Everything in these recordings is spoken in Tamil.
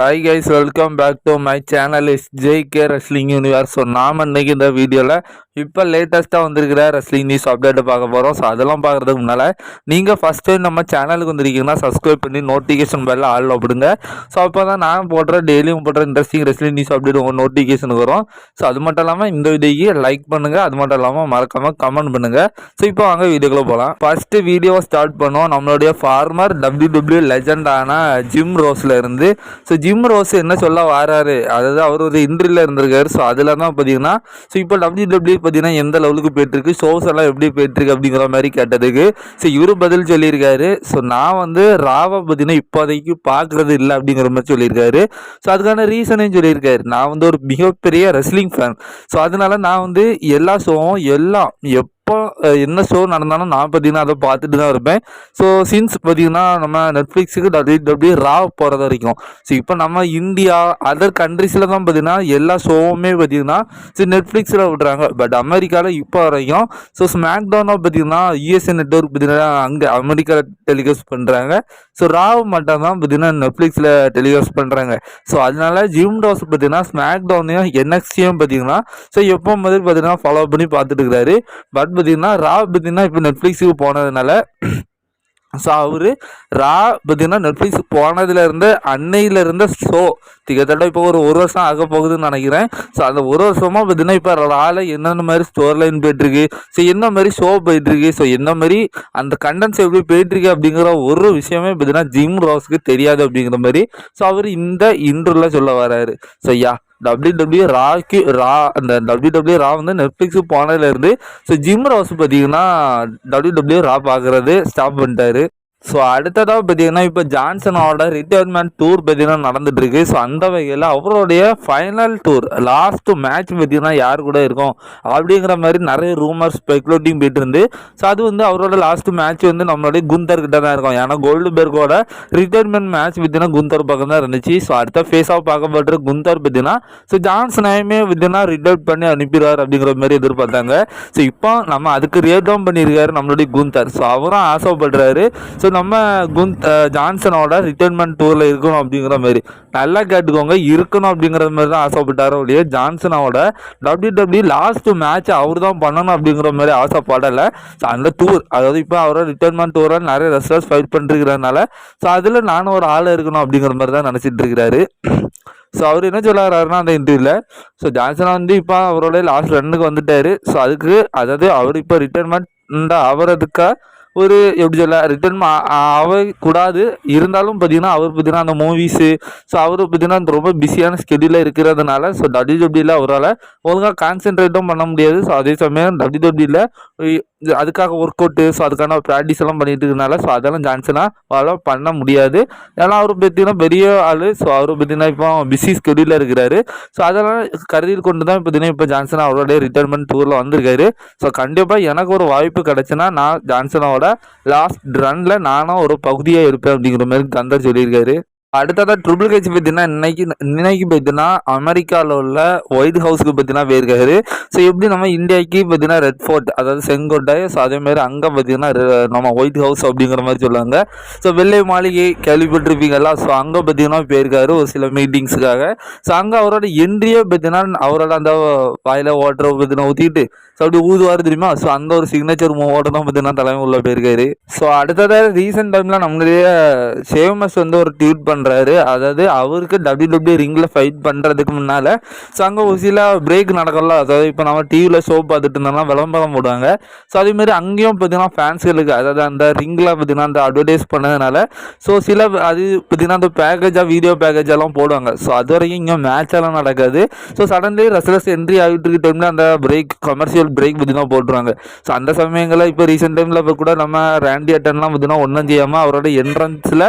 Hi guys welcome back to my channel is Jai K wrestling universe so நாம் இன்றைக்கி இந்த வீடியோவில் இப்போ லேட்டஸ்ட்டாக வந்திருக்கிற ரெஸ்லிங் நியூஸ் அப்டேட்டை பார்க்க போகிறோம் ஸோ அதெல்லாம் பார்க்குறதுக்கு முன்னால் நீங்கள் ஃபஸ்ட் டைம் நம்ம சேனலுக்கு வந்திருக்கீங்கன்னா சப்ஸ்கிரைப் பண்ணி நோட்டிஃபிகேஷன் பெல்ல ஆள் அப்படிங்க ஸோ அப்போ தான் நான் போடுற டெய்லியும் போடுற இன்ட்ரெஸ்டிங் ரெஸ்லிங் நியூஸ் அப்டேட் உங்கள் நோட்டிஃபிகேஷனுக்கு வரும். ஸோ அது மட்டும் இல்லாமல் இந்த வீடியோக்கு லைக் பண்ணுங்கள் அது மட்டும் இல்லாமல் மறக்காமல் கமெண்ட் பண்ணுங்கள் ஸோ இப்போ வாங்க வீடியோக்குள்ளே போகலாம் ஃபஸ்ட்டு வீடியோவை ஸ்டார்ட் பண்ணுவோம். நம்மளுடைய ஃபார்மர் டபிள்யூ டபிள்யூ லெஜண்டான ஜிம் ரோஸில் இருந்து. ஸோ ஜிம் ரோஸ் என்ன சொல்ல வராரு? அதாவது அவர் ஒரு இன்டர்வியூல இருந்திருக்காரு. ஸோ அதில் தான் பார்த்தீங்கன்னா ஸோ இப்போ டபிள்யூ டபிள்யூ பார்த்தீங்கன்னா எந்த லெவலுக்கு போயிட்டுருக்கு? ஷோஸ் எல்லாம் எப்படி போயிட்டுருக்கு அப்படிங்கிற மாதிரி கேட்டதுக்கு ஸோ இவரு பதில் சொல்லியிருக்காரு. ஸோ நான் வந்து ராவை பார்த்தீங்கன்னா இப்போதைக்கு பார்க்குறது இல்லை அப்படிங்கிற மாதிரி சொல்லியிருக்காரு. ஸோ அதுக்கான ரீசனையும் சொல்லியிருக்காரு. நான் வந்து ஒரு மிகப்பெரிய ரெஸ்லிங் ஃபேன் ஸோ அதனால நான் வந்து எல்லா ஷோவும் எல்லாம் எப் எப்போ என்ன ஷோ நடந்தாலும் நான் பார்த்தீங்கன்னா அதை பார்த்துட்டு தான் இருப்பேன். ஸோ சின்ஸ் பார்த்தீங்கன்னா நம்ம நெட்ஃப்ளிக்ஸுக்கு டபிள்யூ டபிள்யூ ரா போகிறது வரைக்கும். ஸோ இப்போ நம்ம இந்தியா அதர் கண்ட்ரிஸில் தான் பார்த்தீங்கன்னா எல்லா ஷோவுமே பார்த்தீங்கன்னா ஸோ நெட்ஃப்ளிக்ஸில் விட்றாங்க. பட் அமெரிக்காவில் இப்போ வரைக்கும் ஸோ ஸ்மாக் டவுனாக பார்த்தீங்கன்னா யூஎஸ்ஏ நெட்ஒர்க் பார்த்தீங்கன்னா அங்கே அமெரிக்காவில் டெலிகாஸ்ட் பண்ணுறாங்க ஸோ ராவ் மட்டும் தான் பார்த்தீங்கன்னா நெட்ஃப்ளிக்ஸில் டெலிகாஸ்ட் பண்ணுறாங்க ஸோ அதனால ஜிம் டாஸ் பார்த்தீங்கன்னா ஸ்மாக் டவுனையும் என்எக்ஸியும் பார்த்தீங்கன்னா ஸோ எப்போ மாதிரி பார்த்தீங்கன்னா ஃபாலோ பண்ணி பார்த்துட்டு இருக்கிறாரு பட் பார்த்தீங்கன்னா ரா பார்த்தீங்கன்னா இப்போ நெட்ஃப்ளிக்ஸுக்கு போனதுனால ஸோ அவர் ரா பார்த்தீங்கன்னா நெட்ஃப்ளிக்ஸ் போனதுல இருந்து ஷோ கிட்டத்தட்ட இப்போ ஒரு ஒரு வருஷம் ஆக போகுதுன்னு நினைக்கிறேன். ஸோ அந்த ஒரு வருஷமாக பார்த்தீங்கன்னா இப்போ ராவில் என்னென்ன மாதிரி ஸ்டோர் லைன் போயிட்டுருக்கு ஸோ என்ன மாதிரி ஷோ போயிட்டுருக்கு ஸோ என்ன மாதிரி அந்த கண்டென்ட்ஸ் எப்படி போயிட்டுருக்கு அப்படிங்கிற ஒரு விஷயமே பார்த்தீங்கன்னா ஜிம் ரோஸ்க்கு தெரியாது அப்படிங்கிற மாதிரி ஸோ அவர் இந்த இன்டர்வில் சொல்ல வராரு. ஸோ யா டபிள்யூ டபிள்யூ ராக்கு ரா அந்த டபிள்யூ டபிள்யூ ரா வந்து நெட்ஃப்ளிக்ஸுக்கு போனதுலேருந்து ஸோ ஜிம் ரோஸ் பார்த்தீங்கன்னா டபிள்யூ டபிள்யூ ரா பார்க்குறது ஸ்டாப் பண்ணிட்டாரு. ஸோ அடுத்ததாக பார்த்தீங்கன்னா இப்போ ஜான்சனோட ரிட்டையர்மெண்ட் டூர் பார்த்தீங்கன்னா நடந்துட்டுருக்கு. ஸோ அந்த வகையில் அவருடைய ஃபைனல் டூர் லாஸ்ட்டு மேட்ச் பார்த்தீங்கன்னா யார் கூட இருக்கும் அப்படிங்கிற மாதிரி நிறைய ரூமர் ஸ்பெக்குலேட்டிங் போயிட்டு இருந்து ஸோ அது வந்து அவரோட லாஸ்ட்டு மேட்ச் வந்து நம்மளுடைய குந்தர் கிட்ட தான் இருக்கும். ஏன்னா கோல்டு பெர்கோட ரிட்டையர்மெண்ட் மேட்ச் பார்த்தீங்கன்னா குந்தர் பக்கம் தான் இருந்துச்சு. ஸோ அடுத்த ஃபேஸாக பார்க்கப்படுற குந்தர் பார்த்தீங்கன்னா ஸோ ஜான்சனையுமே பார்த்தீங்கன்னா ரிட்டையர் பண்ணி அனுப்பிடுவார் அப்படிங்கிற மாதிரி எதிர்பார்த்தாங்க. ஸோ இப்போ நம்ம அதுக்கு ரியேட் டவுன் பண்ணியிருக்காரு நம்மளுடைய குந்தர். ஸோ அவரும் ஆசைப்படுறாரு. ஸோ நம்ம குந்த் ஜான்சனோட ரிட்டைர்மெண்ட் டூரில் இருக்கணும் அப்படிங்கிற மாதிரி நல்லா கேட்டுக்கோங்க. இருக்கணும் அப்படிங்கிற மாதிரி தான் ஆசைப்பட்டார் ஒழிய ஜான்சனோட டபிள்யூ டபிள்யூ லாஸ்ட் மேட்ச் அவர் தான் பண்ணணும் அப்படிங்கிற மாதிரி ஆசைப்படலை. ஸோ அந்த டூர் அதாவது இப்போ அவரோட ரிட்டைர்மெண்ட் டூரில் நிறைய ரெஸ்டர்ஸ் ஃபைட் பண்ணிருக்கிறதுனால ஸோ அதில் நானும் ஒரு ஆள் இருக்கணும் அப்படிங்கிற மாதிரி தான் நினச்சிட்டு இருக்கிறாரு. ஸோ அவர் என்ன சொல்லறாருன்னா அந்த இன்டர்வியூவில் ஸோ ஜான்சனா வந்து இப்போ அவரோட லாஸ்ட் ரன்னுக்கு வந்துட்டாரு. ஸோ அதுக்கு அதாவது அவர் இப்போ ரிட்டைர்மெண்ட் ஆகிறதுக்கா ஒரு எப்படி சொல்ல ரிட்டர்ன் ஆக கூடாது. இருந்தாலும் பார்த்தீங்கன்னா அவர் பார்த்தீங்கன்னா அந்த மூவிஸு ஸோ அவர் பார்த்தீங்கன்னா அந்த ரொம்ப பிஸியான ஸ்கெடியூலில் இருக்கிறதுனால ஸோ டபிள்யூ டபிள்யூல அவரால் ஒழுங்காக கான்சென்ட்ரேட்டும் பண்ண முடியாது. ஸோ அதே சமயம் டபிள்யூ டபிள்யூல அதுக்காக ஒர்க் அவுட்டு ஸோ அதுக்கான ப்ராக்டிஸ் எல்லாம் பண்ணிட்டு இருக்கனால ஸோ அதெல்லாம் ஜான்சனாக பண்ண முடியாது. ஏன்னா அவர் பார்த்தீங்கன்னா பெரிய ஆள். ஸோ அவர் பார்த்தீங்கன்னா இப்போ பிஸி ஸ்கெடியூலில் இருக்கிறாரு. ஸோ அதெல்லாம் கருதியில் கொண்டு தான் பார்த்தீங்கன்னா இப்போ ஜான்சன் அவரோட ரிட்டைர்மெண்ட் டூரில் வந்திருக்காரு. ஸோ கண்டிப்பாக எனக்கு ஒரு வாய்ப்பு கிடச்சினா நான் லாஸ்ட் ரன்ல நானும் ஒரு பகுதியாக இருப்பேன் அப்படிங்கிற மாதிரி கந்தர் சொல்லியிருக்காரு. அடுத்ததாக ட்ரிபிள் கேச் பார்த்தீங்கன்னா இன்னைக்கு இன்னைக்கு பார்த்தீங்கன்னா அமெரிக்காவில் உள்ள ஒயிட் ஹவுஸ்க்கு பார்த்தீங்கன்னா போயிருக்காரு ஸோ எப்படி நம்ம இந்தியாவுக்கு பார்த்தீங்கன்னா ரெட் ஃபோர்ட் அதாவது செங்கோட்டை ஸோ அதேமாதிரி அங்கே பார்த்தீங்கன்னா நம்ம ஒயிட் ஹவுஸ் அப்படிங்கிற மாதிரி சொல்லுவாங்க. ஸோ வெள்ளை மாளிகை கேள்விப்பட்டிருப்பீங்களா ஸோ அங்கே பார்த்தீங்கன்னா போயிருக்காரு ஒரு சில மீட்டிங்ஸுக்காக ஸோ அங்கே அவரோட என்ட்ரியே பார்த்தீங்கன்னா அவரோட அந்த வாயில் ஓட்டுற பார்த்தீங்கன்னா ஊற்றிட்டு ஸோ அப்படி ஊதுவார் தெரியுமா? ஸோ அந்த ஒரு சிக்னேச்சர் மூவோட தான் பார்த்தீங்கன்னா தலைமை உள்ள போயிருக்காரு. ஸோ அடுத்ததாக ரீசெண்ட் டைமில் நம்மளுடைய சேமஸ் வந்து ஒரு ட்வீட் பண்ணுறாரு அதாவது அவருக்கு டபிள்யூ டபிள்யூ ரிங்கில் ஃபைட் பண்ணுறதுக்கு முன்னால் ஸோ அங்கே ஒரு சில பிரேக் நடக்கல அதாவது இப்போ நம்ம டிவியில் ஷோ பார்த்துட்டு இருந்தோம்னா விளம்பரம் போடுவாங்க. ஸோ அதேமாரி அங்கேயும் பார்த்தீங்கன்னா ஃபேன்ஸ்களுக்கு அதாவது அந்த ரிங்கில் பார்த்தீங்கன்னா அந்த அட்வர்டைஸ் பண்ணதுனால ஸோ சில அது பார்த்தீங்கன்னா அந்த பேக்கேஜாக வீடியோ பேக்கேஜ் எல்லாம் போடுவாங்க. ஸோ அது வரைக்கும் இங்கே மேட்ச் எல்லாம் நடக்காது. ஸோ சடன்லி ரசலஸ் என்ட்ரி ஆகிட்டு இருக்க டைமில் அந்த பிரேக் கமர்ஷியல் பிரேக் பார்த்தீங்கன்னா போட்டுருவாங்க. ஸோ அந்த சமயங்களில் இப்போ ரீசெண்ட் டைமில் இப்போ கூட நம்ம ரேண்டி அட்டன்லாம் பார்த்தீங்கன்னா ஒன்றும் செய்யாமல் அவரோட என்ட்ரன்ஸில்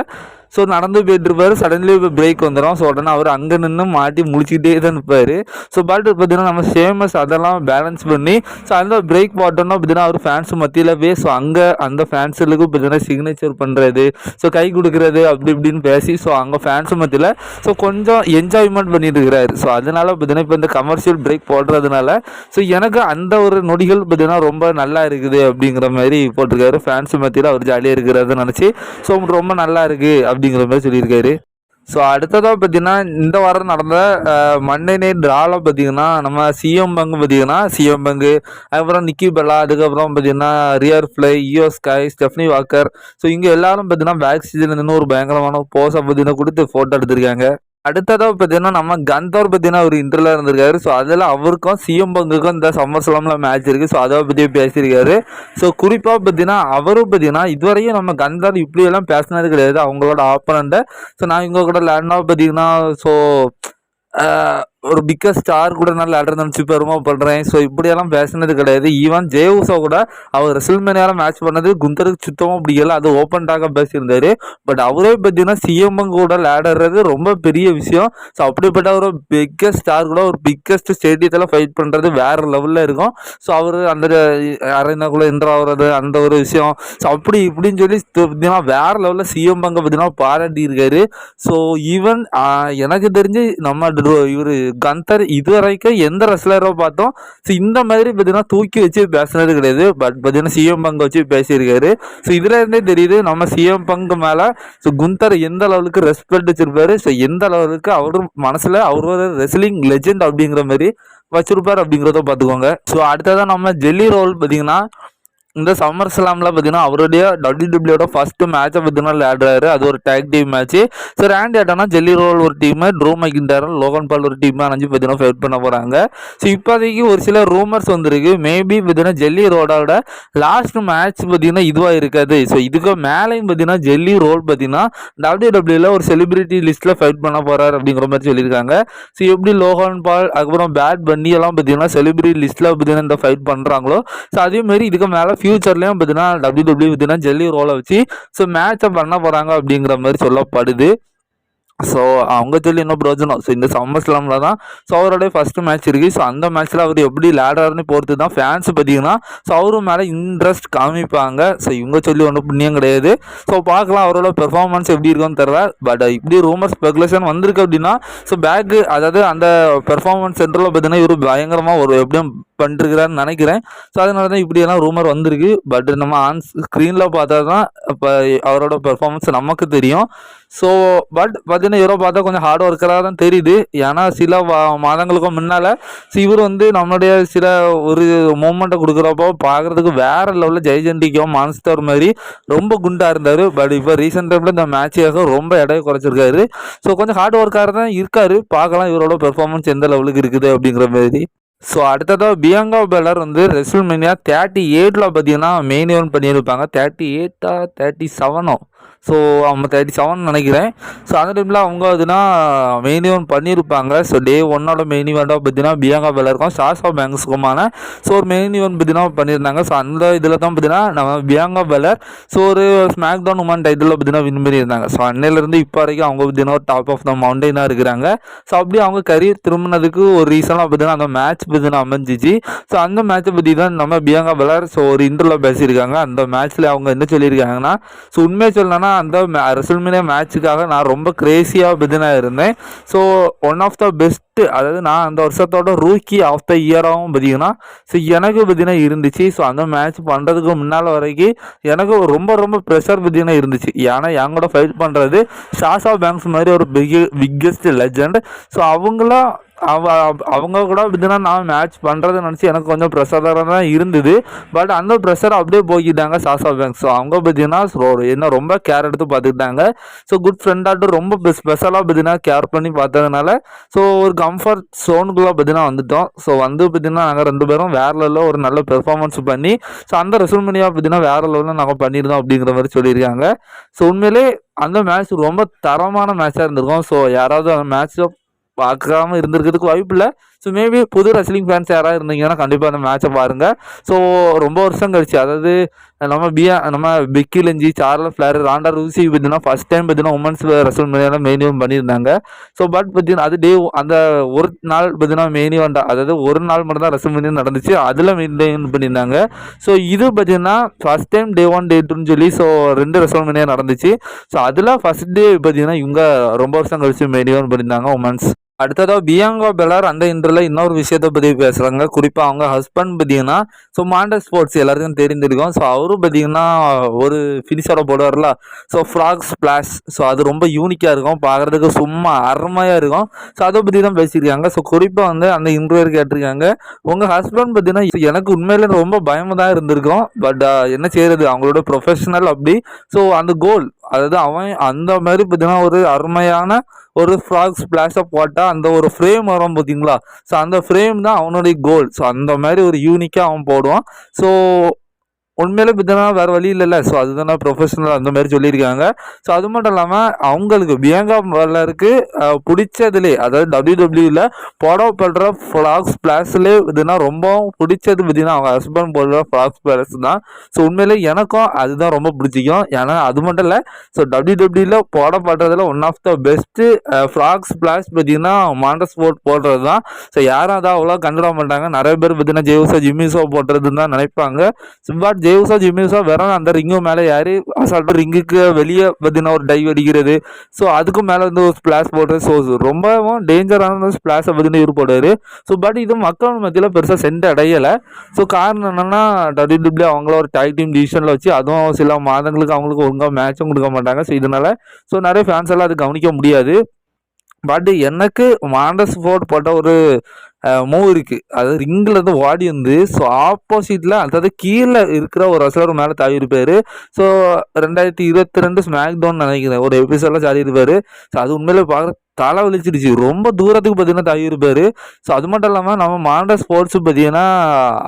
ஸோ நடந்து போயிட்டு இருப்பாரு சடன்லி இப்போ பிரேக் வந்துடும் ஸோ உடனே அவர் அங்கே நின்று மாட்டி முடிச்சுக்கிட்டே தான் இருப்பார். ஸோ பட் பார்த்தீங்கன்னா நம்ம ஃபேமஸ் அதெல்லாம் பேலன்ஸ் பண்ணி ஸோ அந்த பிரேக் போட்டோம்னா பார்த்தீங்கன்னா அவர் ஃபேன்ஸ் மத்தியில் போய் ஸோ அங்கே அந்த ஃபேன்ஸுகளுக்கு பார்த்தீங்கன்னா சிக்னேச்சர் பண்ணுறது ஸோ கை கொடுக்குறது அப்படி இப்படின்னு பேசி ஸோ அங்கே ஃபேன்ஸ் மத்தியில் ஸோ கொஞ்சம் என்ஜாய்மெண்ட் பண்ணிட்டு இருக்கிறாரு. ஸோ அதனால பார்த்தீங்கன்னா இப்போ இந்த கமர்ஷியல் பிரேக் போடுறதுனால ஸோ எனக்கு அந்த ஒரு நொடிகள் பார்த்தீங்கன்னா ரொம்ப நல்லா இருக்குது அப்படிங்கிற மாதிரி போட்டிருக்காரு. ஃபேன்ஸ் மத்தியில் அவர் ஜாலியாக இருக்கிறத நினச்சி ஸோ ரொம்ப நல்லா இருக்குது அப்படிங்கிற மாதிரி சொல்லியிருக்காரு. ஸோ அடுத்ததாக பார்த்தீங்கன்னா இந்த வாரம் நடந்த மண்டே நைட் ட்ராவில் பார்த்தீங்கன்னா நம்ம சிஎம் பங்கு பார்த்தீங்கன்னா சிஎம் பங்கு அதுக்கப்புறம் நிக்கி பெல்லா அதுக்கப்புறம் பார்த்தீங்கன்னா ரியர் fly Iyo Sky Stephanie Vaquer so இங்கே எல்லாரும் பார்த்தீங்கன்னா பேக் சீசன் நின்று ஒரு பயங்கரமான போஸை பார்த்தீங்கன்னா கொடுத்து ஃபோட்டோ எடுத்திருக்காங்க. அடுத்ததாக பார்த்தீங்கன்னா நம்ம கந்தோர் பார்த்தீங்கன்னா ஒரு இன்டர்வியூல இருந்திருக்காரு. ஸோ அதில் அவருக்கும் சிஎம் பங்குக்கும் இந்த சம்மர் ஸ்லாமில் மேட்ச் இருக்குது ஸோ அதை பற்றி பேசியிருக்காரு. ஸோ குறிப்பாக பார்த்தீங்கன்னா அவரும் பார்த்தீங்கன்னா இதுவரையும் நம்ம கந்தார் இப்படியெல்லாம் பேசினது கிடையாது. அவங்களோட ஆப்பனண்ட்டை ஸோ நான் இவங்க கூட லேண்டாக பார்த்தீங்கன்னா ஸோ ஒரு பிக்கஸ்ட் ஸ்டார் கூட நான் விளையாடுறது நினச்சி பெருமா பண்ணுறேன் ஸோ இப்படியெல்லாம் பேசினது கிடையாது. ஈவன் ஜேவுசோ கூட அவர் ரிசல்மேனியால மேட்ச் பண்ணது குந்தருக்கு சுத்தமாக பிடிக்கல. அது ஓப்பன் டாக்காக பேசியிருந்தாரு. பட் அவரே பார்த்தீங்கன்னா சிஎம்எம் கூட விளையாடுறது ரொம்ப பெரிய விஷயம். ஸோ அப்படிப்பட்ட ஒரு பிக்கஸ்ட் ஸ்டார் கூட ஒரு பிக்கஸ்ட் ஸ்டேடியத்தில் ஃபைட் பண்ணுறது வேறு லெவலில் இருக்கும். ஸோ அவர் அந்த அரேனாக்குள்ளே என்ட்ரு ஆகிறது அந்த ஒரு விஷயம். ஸோ அப்படி இப்படின்னு சொல்லி பார்த்தீங்கன்னா வேற லெவலில் சிஎம் பங்கை பார்த்தீங்கன்னா பாராட்டியிருக்காரு. ஸோ ஈவன் எனக்கு தெரிஞ்சு நம்ம இவர் கந்தர் இது வரைக்கும் எந்த ரெஸ்லரோ பார்த்தோம்? ஸோ இந்த மாதிரி பார்த்தீங்கன்னா தூக்கி வச்சு பேசுனது கிடையாது. பட் பார்த்தீங்கன்னா சிஎம் பங்கு வச்சு பேசியிருக்காரு. ஸோ இதுல இருந்தே தெரியுது நம்ம சிஎம் பங்கு மேலே ஸோ குந்தர் எந்த அளவுக்கு ரெஸ்பெக்ட் வச்சிருப்பாரு? ஸோ எந்த அளவுக்கு அவரும் மனசில் அவர் ரெஸ்லிங் லெஜெண்ட் அப்படிங்கிற மாதிரி வச்சிருப்பார் அப்படிங்கிறத பார்த்துக்கோங்க. ஸோ அடுத்ததான் நம்ம ஜெல்லி ரோல் பார்த்தீங்கன்னா இந்த சம்மர் ஸ்லாமில் பார்த்தீங்கன்னா அவருடைய டபிள்யூடபிள்யூட ஃபர்ஸ்ட் மேட்சை பார்த்தீங்கன்னா விளையாடுறாரு. அது ஒரு tag team match so Randy ஆட்டோனா Jelly Roll ஒரு team Drew McIntyre Logan Paul ஒரு டீம் அணைஞ்சு பார்த்தீங்கன்னா ஃபைட் பண்ண போகிறாங்க ஸோ இப்போதைக்கு ஒரு சில ரூமர்ஸ் வந்திருக்கு. மேபி பார்த்தீங்கன்னா ஜெல்லி ரோடோட லாஸ்ட் மேட்ச் பார்த்தீங்கன்னா இதுவாக இருக்காது. ஸோ இதுக்கு மேலேயும் பார்த்தீங்கன்னா ஜெல்லி ரோல் பார்த்தீங்கன்னா டபிள்யூடபிள்யூல ஒரு செலிபிரிட்டி லிஸ்ட்டில் ஃபைட் பண்ண போகிறார் அப்படிங்கிற மாதிரி சொல்லியிருக்காங்க. ஸோ எப்படி லோகன் பால் அதுக்கப்புறம் பேட் பண்ணி எல்லாம் பார்த்தீங்கன்னா செலிபிரிட்டி லிஸ்ட்டில் பார்த்தீங்கன்னா இந்த ஃபைட் பண்ணுறாங்களோ ஸோ அதே மாதிரி இதுக்கு மேலே ஃபியூச்சர்லேயும் பார்த்தீங்கன்னா டபிள்யூ டபிள்யூ பார்த்தீங்கன்னா ஜெல்லி ரோலை வச்சு ஸோ மேட்சை பண்ண போகிறாங்க அப்படிங்கிற மாதிரி சொல்லப்படுது. ஸோ அவங்க சொல்லி இன்னும் பிரோஜனம் ஸோ இந்த சம்மர் ஸ்லாமில் தான் ஸோ அவருடைய ஃபர்ஸ்ட் மேட்ச் இருக்குது ஸோ அந்த மேட்ச்சில் அவர் எப்படி லேடர்னு பொறுத்து தான் ஃபேன்ஸ் பார்த்தீங்கன்னா ஸோ அவரு மேலே இன்ட்ரெஸ்ட் காமிப்பாங்க. ஸோ இவங்க சொல்லி ஒன்றும் புண்ணியம் கிடையாது. ஸோ பார்க்கலாம் அவரோட பெர்ஃபார்மன்ஸ் எப்படி இருக்கும்னு தெரில பட் இப்படி ரூமர் ஸ்பெகுலேஷன் வந்திருக்கு அப்படின்னா ஸோ பேக்கு அதாவது அந்த பெர்ஃபார்மன்ஸ் சென்டரில் பார்த்தீங்கன்னா இவர் பயங்கரமாக ஒரு எப்படியும் பண்ணிருக்கிறான்னு நினைக்கிறேன். ஸோ அதனால தான் இப்படியெல்லாம் ரூமர் வந்திருக்கு. பட் நம்ம ஆன் ஸ்க்ரீனில் பார்த்தா தான் இப்போ அவரோட பெர்ஃபார்மன்ஸ் நமக்கு தெரியும். ஸோ பட் பார்த்தீங்கன்னா இவரை பார்த்தா கொஞ்சம் ஹார்ட் ஒர்க்கராக தான் தெரியுது. ஏன்னா சில மாதங்களுக்கும் முன்னால் இவர் வந்து நம்மளுடைய சில ஒரு மூமெண்ட்டை கொடுக்குறப்போ பார்க்குறதுக்கு வேறு லெவலில் ஜெய்ஜண்டிக்கோ மான்ஸ்டர் மாதிரி ரொம்ப குண்டாக இருந்தார். பட் இப்போ ரீசெண்ட் டைமில் இந்த மேட்சுக்காக ரொம்ப எடையை குறைச்சிருக்காரு. ஸோ கொஞ்சம் ஹார்ட் ஒர்க்காக தான் இருக்கார். பார்க்கலாம் இவரோட பெர்ஃபார்மன்ஸ் எந்த லெவலுக்கு இருக்குது அப்படிங்கிற மாதிரி. ஸோ அடுத்ததாக பியங்கா பெலர் வந்து ரெசில்மேனியா தேர்ட்டி எயிட்டில் பார்த்தீங்கன்னா மெயின் ஈவெண்ட் பண்ணியிருப்பாங்க. தேர்ட்டி எயிட்டா தேர்ட்டி செவனோ ஸோ அவங்க தேர்ட்டி செவன் நினைக்கிறேன். ஸோ அந்த டைமில் அவங்க அதுனா மெயின் ஈவெண்ட் பண்ணியிருப்பாங்க ஸோ டே ஒன்னோட மெயின் ஈவெண்ட்டாக பார்த்தீங்கன்னா பியாங்கா பெலருக்கும் ஆஃப் பேங்க்ஸுக்குமான ஸோ ஒரு மெயின் ஈவெண்ட் பார்த்தீங்கன்னா பண்ணியிருந்தாங்க ஸோ அந்த இதில் தான் பார்த்தீங்கன்னா நம்ம பியாங்கா பெலர் ஸோ ஒரு ஸ்மாக் டவுன் உமன் டைட்டிலில் பார்த்தீங்கன்னா வின் பண்ணியிருந்தாங்க. ஸோ அன்னையிலேருந்து இப்போ வரைக்கும் அவங்க பார்த்தீங்கன்னா ஒரு டாப் ஆஃப் த மவுண்டெயினாக இருக்கிறாங்க. ஸோ அப்படி அவங்க கரியர் திரும்பினதுக்கு ஒரு ரீசனாக பார்த்தீங்கன்னா அந்த மேட்ச் பார்த்தீங்கன்னா அமைஞ்சிச்சு. ஸோ அந்த மேட்ச்சை பற்றி தான் நம்ம பியாங்கா பெலர் ஸோ ஒரு இன்டர்வில் பேசியிருக்காங்க. அந்த மேட்ச்சில் அவங்க என்ன சொல்லியிருக்காங்கன்னா ஸோ உண்மையை சொல்லணும்னா அந்த ரெசல்மினியா மேட்சுக்காக நான் ரொம்ப கிரேசியாக பிதினாக இருந்தேன். So one of the best அதாவது நான் அந்த வருஷத்தோட ரூக்கி ஆஃப் த இயராகவும் பார்த்தீங்கன்னா ஸோ எனக்கு பார்த்தீங்கன்னா இருந்துச்சு. ஸோ அந்த மேட்ச் பண்ணுறதுக்கு முன்னால் வரைக்கும் எனக்கு ரொம்ப ரொம்ப ப்ரெஷர் பார்த்தீங்கன்னா இருந்துச்சு. ஏன்னா என் கூட ஃபைட் பண்ணுறது ஷாஷா பேங்க்ஸ் மாதிரி ஒரு பிக் பிக்கெஸ்ட் லெஜண்ட் ஸோ அவங்களாம் அவ அவங்க கூட பார்த்தீங்கன்னா நான் மேட்ச் பண்ணுறதை நினச்சி எனக்கு கொஞ்சம் ப்ரெஷராக தான் இருந்தது. பட் அந்த ப்ரெஷர் அப்படியே போக்கிட்டாங்க சாசா பேங்க் ஸோ அவங்க பார்த்தீங்கன்னா என்ன ரொம்ப கேர் எடுத்து பார்த்துக்கிட்டாங்க. ஸோ குட் ஃப்ரெண்டாகட்டும் ரொம்ப ஸ்பெஷலாக பார்த்தீங்கன்னா கேர் பண்ணி பார்த்ததுனால ஸோ ஒரு கம்ஃபர்ட் ஸோனுக்குள்ளே பார்த்தீங்கன்னா வந்துட்டோம். ஸோ வந்து பார்த்தீங்கன்னா நாங்கள் ரெண்டு பேரும் வேற லெவலில் ஒரு நல்ல பெர்ஃபார்மன்ஸ் பண்ணி ஸோ அந்த ரெசல்மனியாக பார்த்தீங்கன்னா வேற லெவலில் நாங்கள் பண்ணியிருந்தோம் அப்படிங்கிற மாதிரி சொல்லியிருக்காங்க. ஸோ உண்மையிலே அந்த மேட்ச் ரொம்ப தரமான மேட்சாக இருந்திருக்கும். ஸோ யாராவது அந்த மேட்ச்சை பார்க்காம இருந்திருக்கிறதுக்கு வாய்ப்பு இல்லை ஸோ மேபி புது ரெஸ்லிங் ஃபேன்ஸ் யாராவது இருந்தீங்கன்னா கண்டிப்பாக அந்த மேட்சை பாருங்கள் ஸோ ரொம்ப வருஷம் கழிச்சு அதாவது நம்ம பியா நம்ம பிக்கி லஞ்சி சார்ல ஃப்ளேர் ராண்டா ரூசி பார்த்தீங்கன்னா ஃபஸ்ட் டைம் பார்த்தீங்கன்னா உமன்ஸ் ரெசல் மீடியாவில் மெயின் பண்ணியிருந்தாங்க. ஸோ பட் பார்த்தீங்கன்னா அது டே அந்த ஒரு நாள் பார்த்தீங்கன்னா மெயின் ஈவெண்ட் அதாவது ஒரு நாள் மட்டும் தான் ரெசல் மீடியம் நடந்துச்சு. அதில் மெயின் பண்ணியிருந்தாங்க. ஸோ இது பார்த்தீங்கன்னா first time day one day டூன்னு சொல்லி ஸோ ரெண்டு ரெசல் மீடியா நடந்துச்சு. ஸோ அதில் ஃபஸ்ட் டே பார்த்தீங்கன்னா இவங்க ரொம்ப வருஷம் கழிச்சு மெயின் பண்ணியிருந்தாங்க உமன்ஸ் அடுத்ததாக பியாங்கா பெலார் அந்த இன்டர்ல இன்னொரு விஷயத்தை பற்றி பேசுகிறாங்க குறிப்பாக அவங்க ஹஸ்பண்ட் பார்த்தீங்கன்னா ஸோ மாண்டர் ஸ்போர்ட்ஸ் எல்லாருக்கும் தெரிஞ்சிருக்கும் ஸோ அவரும் பார்த்தீங்கன்னா ஒரு ஃபினிஷோட போடுவார்ல. ஸோ ஃப்ராக் ஸ்பிளாஷ் ஸோ அது ரொம்ப யூனிக்காக இருக்கும். பார்க்குறதுக்கு சும்மா அருமையாக இருக்கும். ஸோ அதை பற்றி தான் பேசியிருக்காங்க. ஸோ குறிப்பாக வந்து அந்த இன்டர்வியூர் கேட்டிருக்காங்க. உங்கள் ஹஸ்பண்ட் பார்த்தீங்கன்னா எனக்கு உண்மையில ரொம்ப பயமாக தான் இருந்திருக்கும். பட் என்ன செய்யறது? அவங்களோட ப்ரொஃபஷனல் அப்படி. ஸோ அந்த கோல் அதாவது அவன் அந்த மாதிரி பார்த்தீங்கன்னா ஒரு அருமையான ஒரு ஃப்ராக் ஸ்பிளாஷை போட்டால் அந்த ஒரு ஃப்ரேம் வரும் பார்த்தீங்களா ஸோ அந்த ஃப்ரேம் தான் அவனுடைய கோல் ஸோ அந்த மாதிரி ஒரு யூனிக்காக அவன் போடுவான். ஸோ உண்மையிலே பார்த்தீங்கன்னா வேறு வழி இல்லைல்ல. ஸோ அதுதானே ப்ரொஃபஷனல் அந்த மாதிரி சொல்லியிருக்காங்க. ஸோ அது மட்டும் இல்லாமல் அவங்களுக்கு பியங்கா வல்லருக்கு பிடிச்சதுலே அதாவது டபிள்யூ டபிள்யூவில் போடப்படுற ஃப்ளாக்ஸ் பிளாஸ்லேயே இதுனா ரொம்ப பிடிச்சது பார்த்தீங்கன்னா அவங்க ஹஸ்பண்ட் போடுற ஃப்ளாக்ஸ் பிளாஸ் தான். ஸோ உண்மையிலே எனக்கும் அதுதான் ரொம்ப பிடிச்சிக்கும். ஏன்னா அது மட்டும் இல்லை ஸோ டபிள்யூ டபிள்யூவில் போடப்படுறதுல one of the best frog splash பார்த்தீங்கன்னா மாண்ட ஸ்போர்ட் போடுறது தான். ஸோ யாரும் அதை அவ்வளோ கண்டுட மாட்டாங்க. நிறைய பேர் பார்த்தீங்கன்னா ஜெய்வசா ஜிம்மிசோ போடுறதுன்னு தான் நினைப்பாங்க. பட் ஜேவுசா ஜிமியூசா வெறும் அந்த ரிங்கு மேலே யாரு அசால்ட்டு ரிங்குக்கு வெளியே பார்த்தீங்கன்னா ஒரு டைவ் அடிக்கிறது. ஸோ அதுக்கும் மேலே வந்து ஒரு ஸ்பிளாஷ் போடுறது ஸோ ரொம்பவும் டேஞ்சரான ஸ்பிளாஷை பார்த்தீங்கன்னா இவர் போடுவார். ஸோ பட் இது மக்கள் மத்தியில் பெருசாக சென்று அடையலை. ஸோ காரணம் என்னென்னா டபிள்யூ டபிள்யூ அவங்கள ஒரு டைட் டீம் டிசிஷனில் வச்சு அதுவும் சில மாதங்களுக்கு அவங்களுக்கு ஒழுங்காக மேட்சும் கொடுக்க மாட்டாங்க. ஸோ இதனால் ஸோ நிறைய ஃபேன்ஸ் எல்லாம் அது கவனிக்க முடியாது. பட் எனக்கு மாண்டஸ் ஃபோர்ட் போட்ட ஒரு மூவ் இருக்குது அதாவது ரிங்கில் இருந்து ஓடி வந்து ஸோ ஆப்போசிட்டில் அதாவது கீழே இருக்கிற ஒரு ரசலர் மேலே தாவி இருப்பார் ஸோ ரெண்டாயிரத்தி இருபத்தி ரெண்டு ஸ்மாக் டவுன் நினைக்கிறேன். ஒரு எபிசோடில் சாடி இருப்பார் ஸோ அது உண்மையிலே பார்க்குற தலை வலிச்சிடுச்சு ரொம்ப தூரத்துக்கு பார்த்தீங்கன்னா தயிர்ப்பார் ஸோ அது மட்டும் இல்லாமல் நம்ம மாண்ட ஸ்போர்ட்ஸ் பார்த்தீங்கன்னா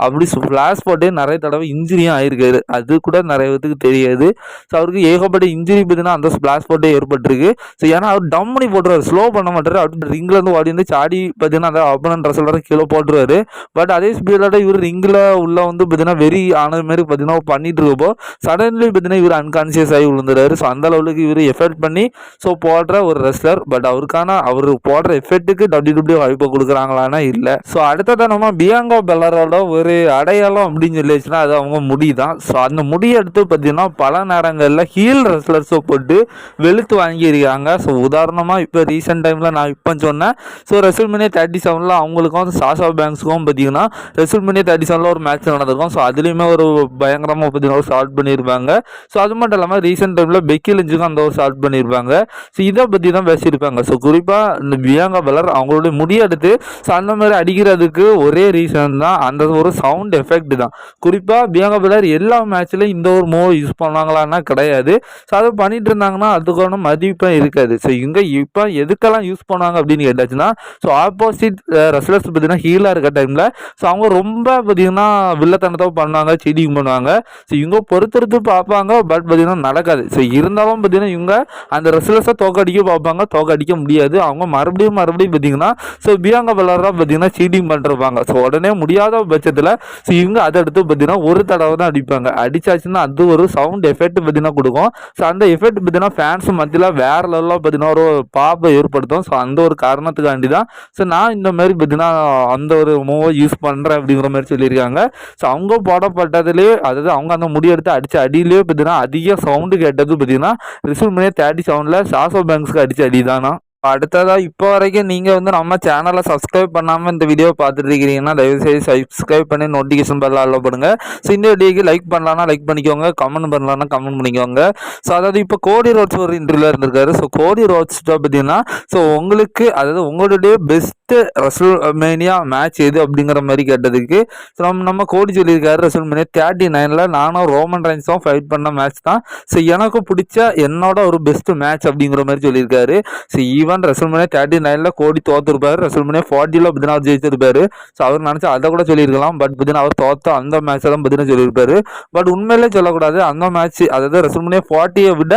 அப்படி ஃப்ளாஷ் போட்டே நிறைய தடவை இன்ஜுரியும் ஆயிருக்காரு. அது கூட நிறைய பேருக்கு தெரியாது. ஸோ அவருக்கு ஏகப்பட்ட இன்ஜுரி பார்த்தீங்கன்னா அந்த ஸ்பிளாஷ் போட்டே ஏற்பட்டிருக்கு. ஸோ ஏன்னா அவர் டம்மனி போட்டுருவார். ஸ்லோ பண்ண மாட்டார். அப்படி ரிங்கில் இருந்து ஓடி வந்து சாடி பார்த்தீங்கன்னா அந்த அப்பனன் ரசலரை கீழே போட்டுருவாரு. பட் அதே ஸ்பீடோட இவர் ரிங்கில் உள்ள வந்து பார்த்தீங்கன்னா வெறி ஆனது மாதிரி பார்த்தீங்கன்னா பண்ணிட்டு இருக்கப்போ சடன்லி பார்த்தீங்கன்னா இவர் அன்கான்சியஸ் ஆகி விழுந்துறாரு ஸோ அந்த அளவுக்கு இவர் எஃபெக்ட் பண்ணி ஸோ போடுற ஒரு ரெஸ்லர் பட் அவருக்கான ஆனால் அவர் போடுற எஃபெக்ட்டுக்கு டபிள்யூ டபிள்யூ வாய்ப்பு கொடுக்குறாங்களான்னா இல்லை. ஸோ அடுத்ததான் நம்ம பியாங்கோ பெல்லரோட ஒரு அடையாளம் அப்படின்னு சொல்லிச்சுன்னா அது அவங்க முடி தான். ஸோ அந்த முடியை எடுத்து பார்த்தீங்கன்னா பல நேரங்களில் ஹீல் ரெஸ்லர்ஸை போட்டு வெளுத்து வாங்கியிருக்காங்க. ஸோ உதாரணமாக இப்போ ரீசெண்ட் டைமில் நான் இப்போ சொன்னேன். ஸோ ரெசல் தேர்ட்டி செவனில் அவங்களுக்கும் சாசா பேங்க்ஸுக்கும் பார்த்தீங்கன்னா ரெசல் தேர்ட்டி செவனில் ஒரு மேட்ச் நடந்திருக்கும். ஸோ அதுலேயுமே ஒரு பயங்கரமாக பார்த்தீங்கன்னா ஒரு ஷார்ட் பண்ணியிருப்பாங்க. ஸோ அது மட்டும் இல்லாமல் ரீசெண்ட் டைமில் பெக்கி லஞ்சுக்கும் அந்த ஒரு ஷார்ட் பண்ணியிருப்பாங்க. ஸோ இதை பற்றி தான் பேசியிருப்பாங்க. ஸோ குறிப்பாக இந்த பியாங்கா பலர் அவங்களுடைய முடியெடுத்து ஸோ அந்த மாதிரி அடிக்கிறதுக்கு ஒரே ரீசன் தான். அந்த ஒரு சவுண்ட் எஃபெக்ட் தான். குறிப்பாக பியாங்கா பலர் எல்லா மேட்ச்லையும் இந்த ஒரு மூவ் யூஸ் பண்ணாங்களான்னா கிடையாது. ஸோ அதை பண்ணிட்டு இருந்தாங்கன்னா அதுக்கான மதிப்பாக இருக்காது. ஸோ இங்கே இப்போ எதுக்கெல்லாம் யூஸ் பண்ணுவாங்க அப்படின்னு கேட்டாச்சுன்னா ஸோ ஆப்போசிட் ரெஸ்லர்ஸ் பார்த்தீங்கன்னா ஹீலாக இருக்க டைமில் ஸோ அவங்க ரொம்ப பார்த்தீங்கன்னா வில்லத்தனத்தை பண்ணாங்க சீட்டிங் பண்ணுவாங்க ஸோ இவங்க பொறுத்தெடுத்து பார்ப்பாங்க பட் பார்த்தீங்கன்னா நடக்காது. ஸோ இருந்தாலும் பார்த்தீங்கன்னா இவங்க அந்த ரெஸ்லர்ஸை தோக்கடிக்க பார்ப்பாங்க தோக்கடிக்க முடியாது. முடியாது. அவங்க மறுபடியும் மறுபடியும் பார்த்தீங்கன்னா ஸோ பியாங்கா பல்லாரா பார்த்தீங்கன்னா சீட்டிங் பண்ணிருப்பாங்க. ஸோ உடனே முடியாத பட்சத்தில் ஸோ இவங்க அதை எடுத்து பார்த்தீங்கன்னா ஒரு தடவை தான் அடிப்பாங்க. அடிச்சாச்சுன்னா அது ஒரு சவுண்ட் எஃபெக்ட் பார்த்தீங்கன்னா கொடுக்கும். ஸோ அந்த எஃபெக்ட் பார்த்தீங்கன்னா ஃபேன்ஸ் மத்தியில் வேற லெவலில் பார்த்தீங்கன்னா ஒரு பாப்பை ஏற்படுத்தும். ஸோ அந்த ஒரு காரணத்துக்காண்டி தான் ஸோ நான் இந்த மாதிரி பார்த்தீங்கன்னா அந்த ஒரு மூவை யூஸ் பண்ணுறேன் அப்படிங்கிற மாதிரி சொல்லியிருக்காங்க. ஸோ அவங்க போடப்பட்டதுலேயே அதாவது அவங்க அந்த முடி எடுத்து அடித்த அடியிலேயே பார்த்தீங்கன்னா அதிக சவுண்டு கேட்டது பார்த்தீங்கன்னா ரிசல்ட் பண்ணி தேர்ட்டி செவனில் சாசோ பேங்க்ஸ்க்கு அடித்த அடி தானா அடுத்ததாக இப்போ வரைக்கும் நீங்கள் வந்து நம்ம சேனலை சப்ஸ்கிரைப் பண்ணாமல் இந்த வீடியோ பார்த்துட்டு தயவு செய்து சப்ஸ்கிரைப் பண்ணி நோட்டிஃபிகேஷன் பெல் அலோ பண்ணுங்க. ஸோ இந்த வீடியோக்கு லைக் பண்ணலான்னா லைக் பண்ணிக்கோங்க கமெண்ட் பண்ணலான்னா கமெண்ட் பண்ணிக்கோங்க. ஸோ அதாவது இப்போ கோடி ரோட்ஸ் ஒரு இன்டர்வியூவில் இருந்திருக்காரு. ஸோ கோடி ரோட்ஸ்ட்டை பார்த்தீங்கன்னா ஸோ உங்களுக்கு அதாவது உங்களுடைய பெஸ்ட்டு ரசல்மேனியா மேட்ச் எது அப்படிங்கிற மாதிரி கேட்டதுக்கு ஸோ நம்ம நம்ம கோடி சொல்லியிருக்காரு ரசல்மேனியா தேர்ட்டி நைனில் நானும் ரோமன் ரைன்ஸும் ஃபைட் பண்ண மேட்ச் தான். ஸோ எனக்கு பிடிச்ச என்னோட ஒரு பெஸ்ட்டு மேட்ச் அப்படிங்கிற மாதிரி சொல்லியிருக்காரு. So even even WrestleMania thirty நைனில் கோடி தோத்துருப்பாரு. ரெசல்மனே ஃபார்ட்டியில் புதினார் அவர் ஜெயிச்சிருப்பாரு. ஸோ அவர் நினச்சி அதை கூட சொல்லியிருக்கலாம். பட் புதினா அவர் தோத்த அந்த மேட்ச்சை தான் புதினா சொல்லியிருப்பாரு. பட் உண்மையிலே சொல்லக்கூடாது. அந்த மேட்ச் அதாவது ரெசல்மனே ஃபார்ட்டியை விட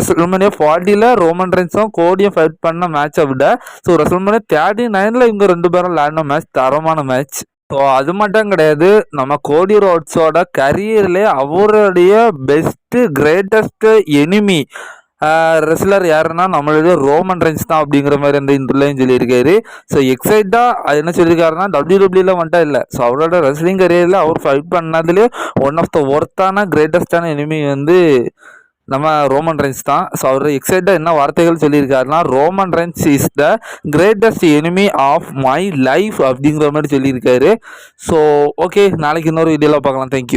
ரெசல்மனே ஃபார்ட்டியில் ரோமன் ரென்ஸும் கோடியும் ஃபைட் பண்ண மேட்சை விட ஸோ ரசல்மனே தேர்ட்டி நைனில் இவங்க ரெண்டு பேரும் விளையாடின மேட்ச் தரமான மேட்ச் ஸோ அது மட்டும் கிடையாது. நம்ம கோடி ரோட்ஸோட கரியர்லேயே அவருடைய பெஸ்ட்டு கிரேட்டஸ்ட்டு எனிமி ரெஸ்லர் யாருன்னா நம்மளுடைய ரோமன் ரென்ஸ் தான் அப்படிங்கிற மாதிரி அந்த இன்டர்லையும் சொல்லியிருக்காரு. ஸோ எக்ஸைட்டாக என்ன சொல்லியிருக்காருன்னா டபிள்யூ டபிள்யூல மட்டும் இல்லை. ஸோ அவரோட ரெஸ்லிங் கரியரில் அவர் ஃபைட் பண்ணதுலேயே ஒன் ஆஃப் த ஒர்த்தான கிரேட்டஸ்டான எனிமி வந்து நம்ம ரோமன் ரைன்ஸ் தான். ஸோ அவர் எக்ஸைட்டாக என்ன வார்த்தைகள் சொல்லியிருக்காருன்னா Roman Reigns is the greatest enemy of my life அப்படிங்கிற மாதிரி சொல்லியிருக்காரு. ஸோ ஓகே நாளைக்கு இன்னொரு வீடியோவில் பார்க்கலாம். தேங்க்யூ